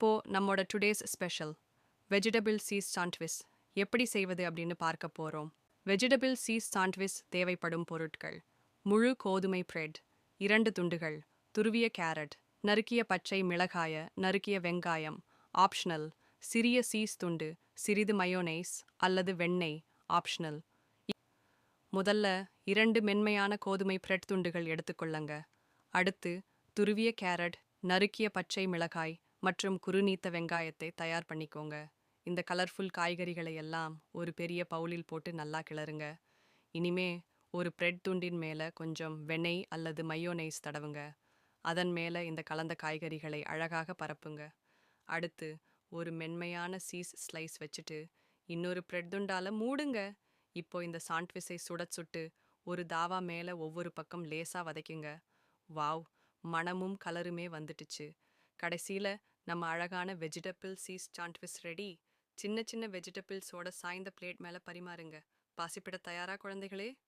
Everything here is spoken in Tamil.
இப்போ நம்மோட today's special vegetable cheese sandwich எப்படி செய்வது அப்படின்னு பார்க்க போகிறோம் வெஜிடபிள் சீஸ் சாண்ட்விஸ் தேவைப்படும் பொருட்கள். முழு கோதுமை பிரெட் இரண்டு துண்டுகள் துருவிய கேரட் நறுக்கிய பச்சை மிளகாய நறுக்கிய வெங்காயம் ஆப்ஷனல் சிறிய சீஸ் துண்டு சிறிது மயோனைஸ் அல்லது வெண்ணெய் ஆப்ஷனல் முதல்ல இரண்டு மென்மையான கோதுமை பிரெட் துண்டுகள் எடுத்துக்கொள்ளுங்க அடுத்து துருவிய கேரட் நறுக்கிய பச்சை மிளகாய் மற்றும் குறுநீத்த வெங்காயத்தை தயார் பண்ணிக்கோங்க. இந்த கலர்ஃபுல் காய்கறிகளை எல்லாம் ஒரு பெரிய பவுலில் போட்டு நல்லா கிளறுங்க. இனிமே ஒரு பிரெட் துண்டின் மேலே கொஞ்சம் வெண்ணெய் அல்லது மையோனைஸ் தடவுங்க. அதன் மேலே இந்த கலந்த காய்கறிகளை அழகாக பரப்புங்க. அடுத்து ஒரு மென்மையான சீஸ் ஸ்லைஸ் வச்சுட்டு இன்னொரு பிரெட் துண்டால மூடுங்க. இப்போ இந்த சாண்ட்விஸை சுட சுட்டு ஒரு தாவா மேலே ஒவ்வொரு பக்கம் லேசா வதைக்குங்க. வாவ்! மணமும் கலருமே வந்துட்டுச்சு. கடைசியில் நம்ம அழகான வெஜிடபிள் சீஸ் சாண்ட்விஸ் ரெடி சின்ன சின்ன வெஜிடபிள்ஸோட சாய்ந்த பிளேட் மேலே பரிமாறுங்க. பாசிப்பிட தயாரா குழந்தைகளே?